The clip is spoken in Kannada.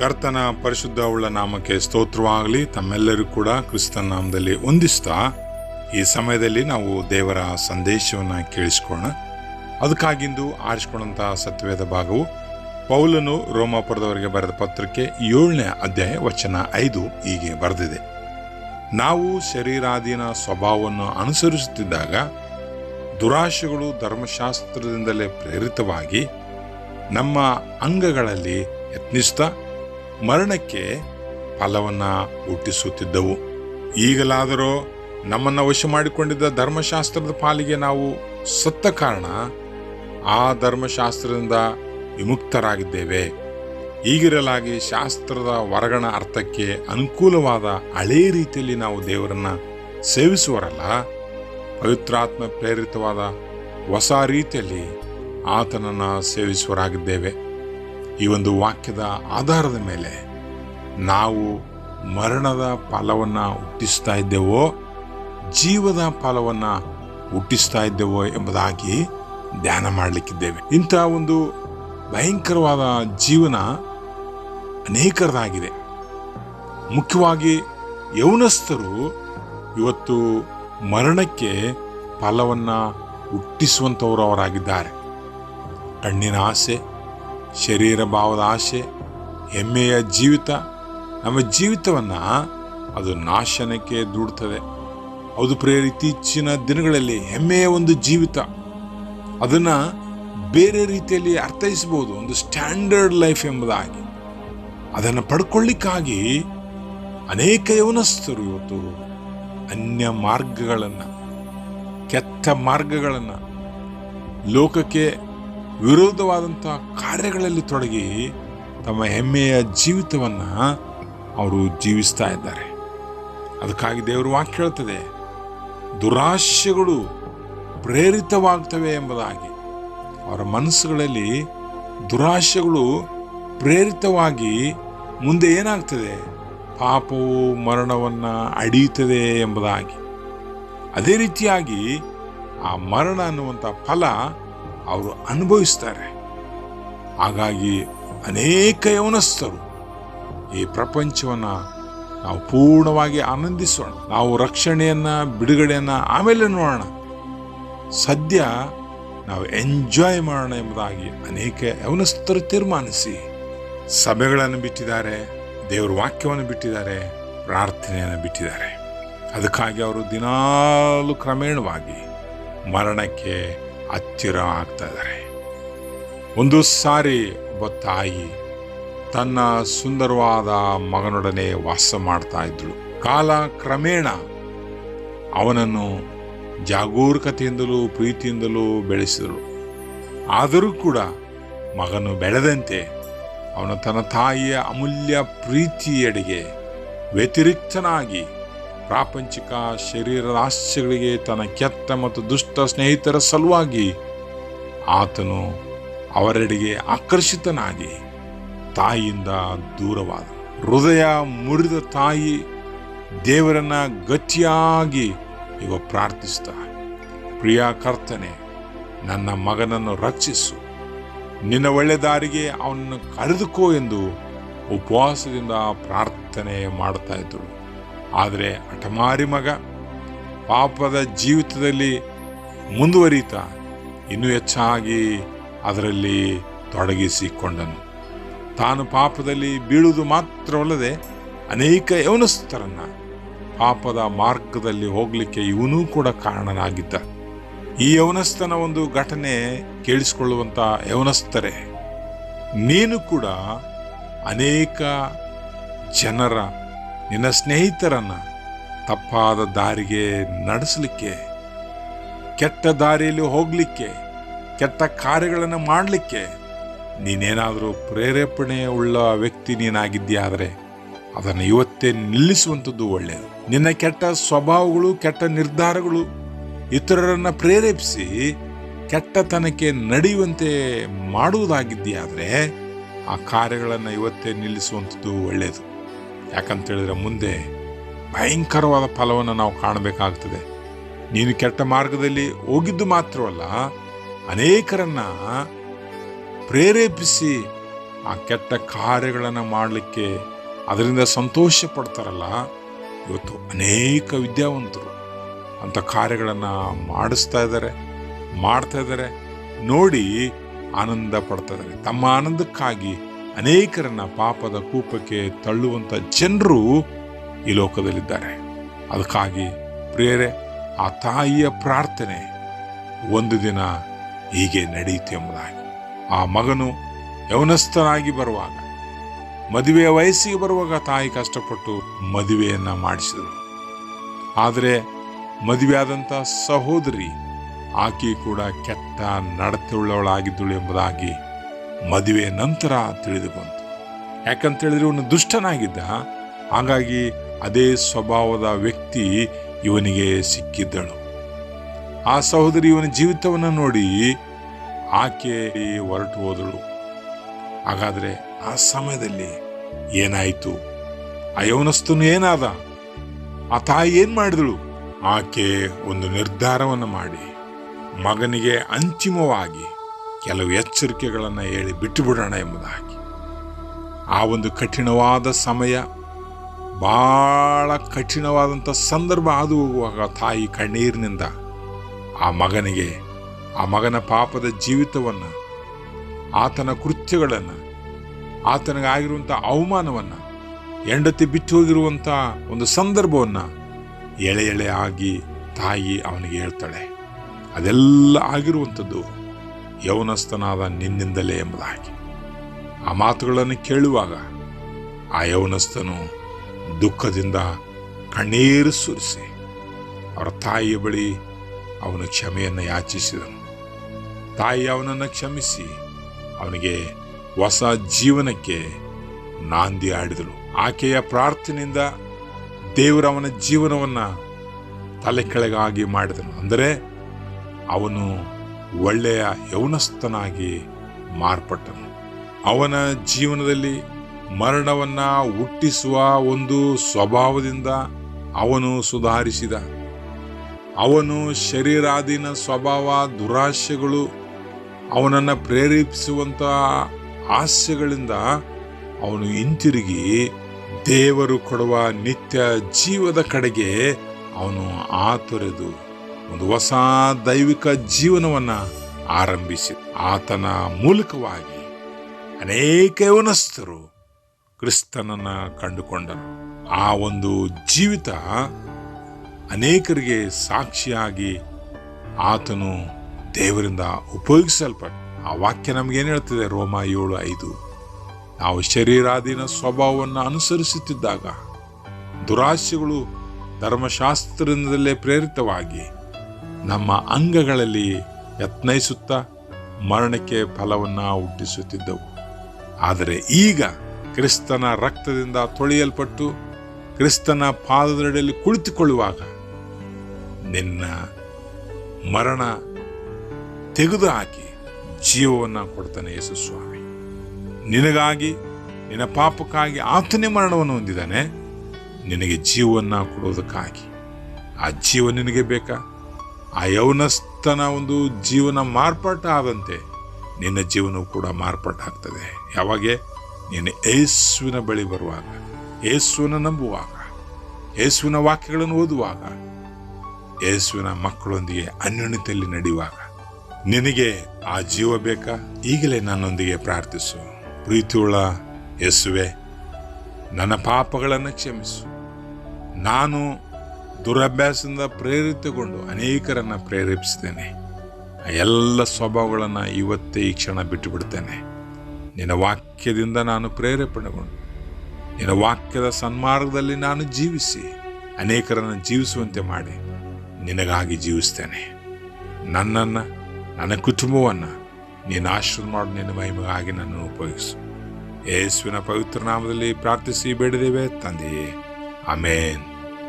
ಕರ್ತನ ಪರಿಶುದ್ಧ ಉಳ್ಳ ನಾಮಕ್ಕೆ ಸ್ತೋತ್ರವಾಗಲಿ. ತಮ್ಮೆಲ್ಲರೂ ಕೂಡ ಕ್ರಿಸ್ತನ ನಾಮದಲ್ಲಿ ಹೊಂದಿಸ್ತಾ ಈ ಸಮಯದಲ್ಲಿ ನಾವು ದೇವರ ಸಂದೇಶವನ್ನು ಕೇಳಿಸ್ಕೋಣ ಅದಕ್ಕಾಗಿಂದು ಆರಿಸಿಕೊಂಡಂತಹ ಸತ್ಯವೇದ ಭಾಗವು ಪೌಲನು ರೋಮಾಪುರದವರಿಗೆ ಬರೆದ ಪತ್ರಕ್ಕೆ ಏಳನೇ ಅಧ್ಯಾಯ ವಚನ ಐದು ಹೀಗೆ ಬರೆದಿದೆ. ನಾವು ಶರೀರಾಧೀನ ಸ್ವಭಾವವನ್ನು ಅನುಸರಿಸುತ್ತಿದ್ದಾಗ ದುರಾಶೆಗಳು ಧರ್ಮಶಾಸ್ತ್ರದಿಂದಲೇ ಪ್ರೇರಿತವಾಗಿ ನಮ್ಮ ಅಂಗಗಳಲ್ಲಿ ಯತ್ನಿಸ್ತಾ ಮರಣಕ್ಕೆ ಫಲವನ್ನು ಹುಟ್ಟಿಸುತ್ತಿದ್ದವು. ಈಗಲಾದರೂ ನಮ್ಮನ್ನು ವಶ ಮಾಡಿಕೊಂಡಿದ್ದ ಧರ್ಮಶಾಸ್ತ್ರದ ಪಾಲಿಗೆ ನಾವು ಸತ್ತ ಕಾರಣ ಆ ಧರ್ಮಶಾಸ್ತ್ರದಿಂದ ವಿಮುಕ್ತರಾಗಿದ್ದೇವೆ. ಈಗಿರಲಾಗಿ ಶಾಸ್ತ್ರದ ಹೊರಗಣ ಅರ್ಥಕ್ಕೆ ಅನುಕೂಲವಾದ ಹಳೇ ರೀತಿಯಲ್ಲಿ ನಾವು ದೇವರನ್ನ ಸೇವಿಸುವರಲ್ಲ, ಪವಿತ್ರಾತ್ಮ ಪ್ರೇರಿತವಾದ ಹೊಸ ರೀತಿಯಲ್ಲಿ ಆತನನ್ನು ಸೇವಿಸುವರಾಗಿದ್ದೇವೆ. ಈ ಒಂದು ವಾಕ್ಯದ ಆಧಾರದ ಮೇಲೆ ನಾವು ಮರಣದ ಫಲವನ್ನು ಹುಟ್ಟಿಸ್ತಾ ಇದ್ದೇವೋ, ಜೀವದ ಫಲವನ್ನು ಹುಟ್ಟಿಸ್ತಾ ಇದ್ದೇವೋ ಎಂಬುದಾಗಿ ಧ್ಯಾನ ಮಾಡಲಿಕ್ಕಿದ್ದೇವೆ. ಇಂಥ ಒಂದು ಭಯಂಕರವಾದ ಜೀವನ ಅನೇಕರದಾಗಿದೆ. ಮುಖ್ಯವಾಗಿ ಯೌನಸ್ಥರು ಇವತ್ತು ಮರಣಕ್ಕೆ ಫಲವನ್ನು ಹುಟ್ಟಿಸುವಂಥವರು ಅವರಾಗಿದ್ದಾರೆ. ಕಣ್ಣಿನ ಆಸೆ ಶರೀರ ಭಾವದ ಆಸೆ, ಹೆಮ್ಮೆಯ ಜೀವಿತ. ನಮ್ಮ ಜೀವಿತವನ್ನು ಅದು ನಾಶನಕ್ಕೆ ದೂಡ್ತದೆ. ಹೌದು ಪ್ರೇರ ಇತ್ತೀಚಿನ ದಿನಗಳಲ್ಲಿ ಹೆಮ್ಮೆಯ ಒಂದು ಜೀವಿತ. ಅದನ್ನು ಬೇರೆ ರೀತಿಯಲ್ಲಿ ಅರ್ಥೈಸಬಹುದು, ಒಂದು ಸ್ಟ್ಯಾಂಡರ್ಡ್ ಲೈಫ್ ಎಂಬುದಾಗಿ. ಅದನ್ನು ಪಡ್ಕೊಳ್ಳಿಕ್ಕಾಗಿ ಅನೇಕ ಯವನಸ್ಥರು ಇವತ್ತು ಅನ್ಯ ಮಾರ್ಗಗಳನ್ನು, ಕೆಟ್ಟ ಮಾರ್ಗಗಳನ್ನು, ಲೋಕಕ್ಕೆ ವಿರೋಧವಾದಂಥ ಕಾರ್ಯಗಳಲ್ಲಿ ತೊಡಗಿ ತಮ್ಮ ಹೆಮ್ಮೆಯ ಜೀವಿತವನ್ನು ಅವರು ಜೀವಿಸ್ತಾ ಇದ್ದಾರೆ. ಅದಕ್ಕಾಗಿ ದೇವರು ವಾಕ್ಯ ಹೇಳ್ತದೆ, ದುರಾಶೆಗಳು ಪ್ರೇರಿತವಾಗ್ತವೆ ಎಂಬುದಾಗಿ. ಅವರ ಮನಸ್ಸುಗಳಲ್ಲಿ ದುರಾಶೆಗಳು ಪ್ರೇರಿತವಾಗಿ ಮುಂದೆ ಏನಾಗ್ತದೆ? ಪಾಪವು ಮರಣವನ್ನು ಅಡಿಯುತ್ತದೆ ಎಂಬುದಾಗಿ. ಅದೇ ರೀತಿಯಾಗಿ ಆ ಮರಣ ಅನ್ನುವಂಥ ಫಲ ಅವರು ಅನುಭವಿಸ್ತಾರೆ. ಹಾಗಾಗಿ ಅನೇಕ ಯವನಸ್ಥರು ಈ ಪ್ರಪಂಚವನ್ನು ನಾವು ಪೂರ್ಣವಾಗಿ ಆನಂದಿಸೋಣ. ನಾವು ರಕ್ಷಣೆಯನ್ನು, ಬಿಡುಗಡೆಯನ್ನು ಆಮೇಲೆ ನೋಡೋಣ. ಸದ್ಯ ನಾವು ಎಂಜಾಯ್ ಮಾಡೋಣ ಎಂಬುದಾಗಿ ಅನೇಕ ಯವನಸ್ಥರು ತೀರ್ಮಾನಿಸಿ ಸಭೆಗಳನ್ನು ಬಿಟ್ಟಿದ್ದಾರೆ, ದೇವರ ವಾಕ್ಯವನ್ನು ಬಿಟ್ಟಿದ್ದಾರೆ, ಪ್ರಾರ್ಥನೆಯನ್ನು ಬಿಟ್ಟಿದ್ದಾರೆ. ಅದಕ್ಕಾಗಿ ಅವರು ದಿನಾಲು ಕ್ರಮೇಣವಾಗಿ ಮರಣಕ್ಕೆ ಹತ್ತಿರ ಆಗ್ತಾ ಇದ್ದಾರೆ ಒಂದು ಸಾರಿ ಒಬ್ಬ ತಾಯಿ ತನ್ನ ಸುಂದರವಾದ ಮಗನೊಡನೆ ವಾಸ ಮಾಡ್ತಾ ಇದ್ದಳು ಕಾಲ ಕ್ರಮೇಣ ಅವನನ್ನು ಜಾಗರೂಕತೆಯಿಂದಲೂ ಪ್ರೀತಿಯಿಂದಲೂ ಬೆಳೆಸಿದಳು. ಆದರೂ ಕೂಡ ಮಗನು ಬೆಳೆದಂತೆ ಅವನು ತನ್ನ ತಾಯಿಯ ಅಮೂಲ್ಯ ಪ್ರೀತಿಯಡೆಗೆ ವ್ಯತಿರಿಕ್ತನಾಗಿ ಪ್ರಾಪಂಚಿಕ ಶರೀರದ ಆಸ್ಯಗಳಿಗೆ ತನ್ನ ಕೆತ್ತ ಮತ್ತು ದುಷ್ಟ ಸ್ನೇಹಿತರ ಸಲುವಾಗಿ ಆತನು ಅವರೆಡೆಗೆ ಆಕರ್ಷಿತನಾಗಿ ತಾಯಿಯಿಂದ ದೂರವಾದ ಹೃದಯ ಮುರಿದ ತಾಯಿ ದೇವರನ್ನ ಗಟ್ಟಿಯಾಗಿ ಇವ ಪ್ರಾರ್ಥಿಸ್ತಾ ಪ್ರಿಯ ಕರ್ತನೆ, ನನ್ನ ಮಗನನ್ನು ರಕ್ಷಿಸು. ನಿನ್ನ ಒಳ್ಳೆ ದಾರಿಗೆ ಅವನನ್ನು ಕರೆದುಕೋ ಎಂದು ಉಪವಾಸದಿಂದ ಪ್ರಾರ್ಥನೆ ಮಾಡ್ತಾ ಇದ್ದಳು. ಆದರೆ ಹಠಮಾರಿ ಮಗ ಪಾಪದ ಜೀವಿತದಲ್ಲಿ ಮುಂದುವರಿತಾ ಇನ್ನೂ ಹೆಚ್ಚಾಗಿ ಅದರಲ್ಲಿ ತೊಡಗಿಸಿಕೊಂಡನು. ತಾನು ಪಾಪದಲ್ಲಿ ಬೀಳುವುದು ಮಾತ್ರವಲ್ಲದೆ ಅನೇಕ ಯವನಸ್ಥರನ್ನ ಪಾಪದ ಮಾರ್ಗದಲ್ಲಿ ಹೋಗಲಿಕ್ಕೆ ಇವನೂ ಕೂಡ ಕಾರಣನಾಗಿದ್ದ. ಈ ಯವನಸ್ಥನ ಒಂದು ಘಟನೆ ಕೇಳಿಸಿಕೊಳ್ಳುವಂಥ ಯವನಸ್ಥರೇ, ನೀನು ಕೂಡ ಅನೇಕ ಜನರ ನಿನ್ನ ಸ್ನೇಹಿತರನ್ನ ತಪ್ಪಾದ ದಾರಿಗೆ ನಡೆಸಲಿಕ್ಕೆ, ಕೆಟ್ಟ ದಾರಿಯಲ್ಲಿ ಹೋಗಲಿಕ್ಕೆ, ಕೆಟ್ಟ ಕಾರ್ಯಗಳನ್ನು ಮಾಡಲಿಕ್ಕೆ ನೀನೇನಾದರೂ ಪ್ರೇರೇಪಣೆ ಉಳ್ಳ ವ್ಯಕ್ತಿ ನೀನಾಗಿದ್ದೀಯಾದರೆ ಅದನ್ನು ಇವತ್ತೇ ನಿಲ್ಲಿಸುವಂಥದ್ದು ಒಳ್ಳೆಯದು. ನಿನ್ನ ಕೆಟ್ಟ ಸ್ವಭಾವಗಳು, ಕೆಟ್ಟ ನಿರ್ಧಾರಗಳು ಇತರರನ್ನು ಪ್ರೇರೇಪಿಸಿ ಕೆಟ್ಟತನಕ್ಕೆ ನಡೆಯುವಂತೆ ಮಾಡುವುದಾಗಿದ್ದೀಯಾದರೆ ಆ ಕಾರ್ಯಗಳನ್ನು ಇವತ್ತೇ ನಿಲ್ಲಿಸುವಂಥದ್ದು ಒಳ್ಳೆಯದು. ಯಾಕಂತ ಹೇಳಿದ್ರೆ ಮುಂದೆ ಭಯಂಕರವಾದ ಫಲವನ್ನು ನಾವು ಕಾಣಬೇಕಾಗ್ತದೆ. ನೀನು ಕೆಟ್ಟ ಮಾರ್ಗದಲ್ಲಿ ಹೋಗಿದ್ದು ಮಾತ್ರವಲ್ಲ, ಅನೇಕರನ್ನ ಪ್ರೇರೇಪಿಸಿ ಆ ಕೆಟ್ಟ ಕಾರ್ಯಗಳನ್ನು ಮಾಡಲಿಕ್ಕೆ ಅದರಿಂದ ಸಂತೋಷ ಪಡ್ತಾರಲ್ಲ ಇವತ್ತು ಅನೇಕ ವಿದ್ಯಾವಂತರು ಅಂಥ ಕಾರ್ಯಗಳನ್ನು ಮಾಡಿಸ್ತಾ ಇದ್ದಾರೆ, ಮಾಡ್ತಾ ಇದ್ದಾರೆ. ನೋಡಿ ಆನಂದ ಪಡ್ತಾ ಇದ್ದಾರೆ. ತಮ್ಮ ಆನಂದಕ್ಕಾಗಿ ಅನೇಕರನ್ನ ಪಾಪದ ಕೂಪಕ್ಕೆ ತಳ್ಳುವಂಥ ಜನರು ಈ ಲೋಕದಲ್ಲಿದ್ದಾರೆ. ಅದಕ್ಕಾಗಿ ಪ್ರೇರೆ ಆ ತಾಯಿಯ ಪ್ರಾರ್ಥನೆ ಒಂದು ದಿನ ಹೀಗೆ ನಡೆಯಿತು ಎಂಬುದಾಗಿ. ಆ ಮಗನು ಯೌನಸ್ಥನಾಗಿ ಬರುವಾಗ, ಮದುವೆಯ ವಯಸ್ಸಿಗೆ ಬರುವಾಗ ತಾಯಿ ಕಷ್ಟಪಟ್ಟು ಮದುವೆಯನ್ನು ಮಾಡಿಸಿದರು ಆದರೆ ಮದುವೆಯಾದಂಥ ಸಹೋದರಿ ಆಕೆ ಕೂಡ ಕೆಟ್ಟ ನಡತೆಯುಳ್ಳವಳಾಗಿದ್ದಳು ಎಂಬುದಾಗಿ ಮದುವೆಯ ನಂತರ ತಿಳಿದು ಬಂತು ಯಾಕಂತೇಳಿದ್ರೆ ಇವನು ದುಷ್ಟನಾಗಿದ್ದ. ಹಾಗಾಗಿ ಅದೇ ಸ್ವಭಾವದ ವ್ಯಕ್ತಿ ಇವನಿಗೆ ಸಿಕ್ಕಿದ್ದಳು. ಆ ಸಹೋದರಿ ಇವನ ಜೀವಿತವನ್ನು ನೋಡಿ ಆಕೆ ಹೊರಟು ಹೋದಳು. ಹಾಗಾದ್ರೆ ಆ ಸಮಯದಲ್ಲಿ ಏನಾಯಿತು? ಆ ಯೌನಸ್ತನು ಏನಾದ? ಆ ತಾಯಿ ಏನು ಮಾಡಿದಳು? ಆಕೆ ಒಂದು ನಿರ್ಧಾರವನ್ನು ಮಾಡಿ ಮಗನಿಗೆ ಅಂತಿಮವಾಗಿ ಕೆಲವು ಎಚ್ಚರಿಕೆಗಳನ್ನು ಹೇಳಿ ಬಿಟ್ಟುಬಿಡೋಣ ಎಂಬುದಾಗಿ. ಆ ಒಂದು ಕಠಿಣವಾದ ಸಮಯ ಭಾಳ ಕಠಿಣವಾದಂಥ ಸಂದರ್ಭ ಹಾದು ಹೋಗುವಾಗ ತಾಯಿ ಕಣ್ಣೀರಿನಿಂದ ಆ ಮಗನಿಗೆ, ಆ ಮಗನ ಪಾಪದ ಜೀವಿತವನ್ನು, ಆತನ ಕೃತ್ಯಗಳನ್ನು ಆತನಿಗಾಗಿರುವಂಥ ಅವಮಾನವನ್ನು, ಹೆಂಡತಿ ಬಿಟ್ಟು ಹೋಗಿರುವಂಥ ಒಂದು ಸಂದರ್ಭವನ್ನು ಎಳೆ ಎಳೆ ಆಗಿ ತಾಯಿ ಅವನಿಗೆ ಹೇಳ್ತಾಳೆ. ಅದೆಲ್ಲ ಆಗಿರುವಂಥದ್ದು ಯೌನಸ್ಥನಾದ ನಿನ್ನಿಂದಲೇ ಎಂಬುದಾಗಿ. ಆ ಮಾತುಗಳನ್ನು ಕೇಳುವಾಗ ಆ ಯೌನಸ್ಥನು ದುಃಖದಿಂದ ಕಣ್ಣೀರು ಸುರಿಸಿ ಅವರ ತಾಯಿಯ ಬಳಿ ಅವನು ಕ್ಷಮೆಯನ್ನು ಯಾಚಿಸಿದನು. ತಾಯಿ ಅವನನ್ನು ಕ್ಷಮಿಸಿ ಅವನಿಗೆ ಹೊಸ ಜೀವನಕ್ಕೆ ನಾಂದಿ ಆಡಿದಳು ಆಕೆಯ ಪ್ರಾರ್ಥನೆಯಿಂದ ದೇವರವನ ಜೀವನವನ್ನು ತಲೆ ಕೆಳಗಾಗಿ ಮಾಡಿದನು. ಅಂದರೆ ಅವನು ಒಳ್ಳೆಯ ಯೌನಸ್ಥನಾಗಿ ಮಾರ್ಪಟ್ಟನು. ಅವನ ಜೀವನದಲ್ಲಿ ಮರಣವನ್ನ ಹುಟ್ಟಿಸುವ ಒಂದು ಸ್ವಭಾವದಿಂದ ಅವನು ಸುಧಾರಿಸಿದ. ಅವನು ಶರೀರಾಧೀನ ಸ್ವಭಾವ, ದುರಾಶೆಗಳು, ಅವನನ್ನು ಪ್ರೇರೇಪಿಸುವಂಥ ಹಾಸ್ಯಗಳಿಂದ ಅವನು ಹಿಂತಿರುಗಿ ದೇವರು ಕೊಡುವ ನಿತ್ಯ ಜೀವದ ಕಡೆಗೆ ಅವನು ಆತೊರೆದು ಒಂದು ಹೊಸ ದೈವಿಕ ಜೀವನವನ್ನ ಆರಂಭಿಸಿ ಆತನ ಮೂಲಕವಾಗಿ ಅನೇಕ ಯವನಸ್ಥರು ಕ್ರಿಸ್ತನನ್ನ ಕಂಡುಕೊಂಡರು. ಆ ಒಂದು ಜೀವಿತ ಅನೇಕರಿಗೆ ಸಾಕ್ಷಿಯಾಗಿ ಆತನು ದೇವರಿಂದ ಉಪಯೋಗಿಸಲ್ಪಟ್ಟ, ಆ ವಾಕ್ಯ ನಮಗೇನು ಹೇಳ್ತಿದೆ? ರೋಮ ಏಳು ಐದು. ನಾವು ಶರೀರಾಧೀನ ಸ್ವಭಾವವನ್ನು ಅನುಸರಿಸುತ್ತಿದ್ದಾಗ ದುರಾಶೆಗಳು ಧರ್ಮಶಾಸ್ತ್ರದಿಂದಲೇ ಪ್ರೇರಿತವಾಗಿ ನಮ್ಮ ಅಂಗಗಳಲ್ಲಿ ಯತ್ನಿಸುತ್ತಾ ಮರಣಕ್ಕೆ ಫಲವನ್ನು ಹುಟ್ಟಿಸುತ್ತಿದ್ದವು. ಆದರೆ ಈಗ ಕ್ರಿಸ್ತನ ರಕ್ತದಿಂದ ತೊಳೆಯಲ್ಪಟ್ಟು ಕ್ರಿಸ್ತನ ಪಾದದಡಿಯಲ್ಲಿ ಕುಳಿತುಕೊಳ್ಳುವಾಗ ನಿನ್ನ ಮರಣ ತೆಗೆದು ಹಾಕಿ ಜೀವವನ್ನು ಕೊಡ್ತಾನೆ ಯೇಸು ಸ್ವಾಮಿ ನಿನಗಾಗಿ, ನಿನ್ನ ಪಾಪಕ್ಕಾಗಿ ಆತನೇ ಮರಣವನ್ನು ಹೊಂದಿದ್ದಾನೆ. ನಿನಗೆ ಜೀವವನ್ನು ಕೊಡೋದಕ್ಕಾಗಿ ಆ ಜೀವ ನಿನಗೆ ಬೇಕಾ? ಆ ಯೌನಸ್ಥನ ಒಂದು ಜೀವನ ಮಾರ್ಪಾಟ ಆದಂತೆ ನಿನ್ನ ಜೀವನವು ಕೂಡ ಮಾರ್ಪಾಟ ಆಗ್ತದೆ ಯಾವಾಗೆ? ನೀನು ಯೇಸುವಿನ ಬಳಿ ಬರುವಾಗ, ಯೇಸುವಿನ ನಂಬುವಾಗ ಏಸುವಿನ ವಾಕ್ಯಗಳನ್ನು ಓದುವಾಗ ಏಸುವಿನ ಮಕ್ಕಳೊಂದಿಗೆ ಅನ್ಯೋನ್ಯತೆಯಲ್ಲಿ ನಡೆಯುವಾಗ. ನಿನಗೆ ಆ ಜೀವ ಬೇಕಾ? ಈಗಲೇ ನನ್ನೊಂದಿಗೆ ಪ್ರಾರ್ಥಿಸು. ಪ್ರೀತಿಯುಳ್ಳ ಯೇಸುವೆ, ನನ್ನ ಪಾಪಗಳನ್ನು ಕ್ಷಮಿಸು. ನಾನು ದುರಭ್ಯಾಸದಿಂದ ಪ್ರೇರಿತಗೊಂಡು ಅನೇಕರನ್ನು ಪ್ರೇರೇಪಿಸ್ತೇನೆ. ಆ ಎಲ್ಲ ಸ್ವಭಾವಗಳನ್ನು ಇವತ್ತೇ ಈ ಕ್ಷಣ ಬಿಟ್ಟು ಬಿಡ್ತೇನೆ ನಿನ್ನ ವಾಕ್ಯದಿಂದ ನಾನು ಪ್ರೇರೇಪಣೆಗೊಂಡು, ನಿನ್ನ ವಾಕ್ಯದ ಸನ್ಮಾರ್ಗದಲ್ಲಿ ನಾನು ಜೀವಿಸಿ ಅನೇಕರನ್ನು ಜೀವಿಸುವಂತೆ ಮಾಡಿ ನಿನಗಾಗಿ ಜೀವಿಸ್ತೇನೆ. ನನ್ನನ್ನು, ನನ್ನ ಕುಟುಂಬವನ್ನು ನೀನು ಆಶ್ರಯ ಮಾಡು, ನಿನ್ನ ಮಹಿಮೆಗಾಗಿ ನನ್ನನ್ನು ಉಪಯೋಗಿಸು. ಯೇಸುವಿನ ಪವಿತ್ರ ನಾಮದಲ್ಲಿ ಪ್ರಾರ್ಥಿಸಿ ಬೇಡದೇವೆ ತಂದೆಯೇ. ಆಮೇನ್.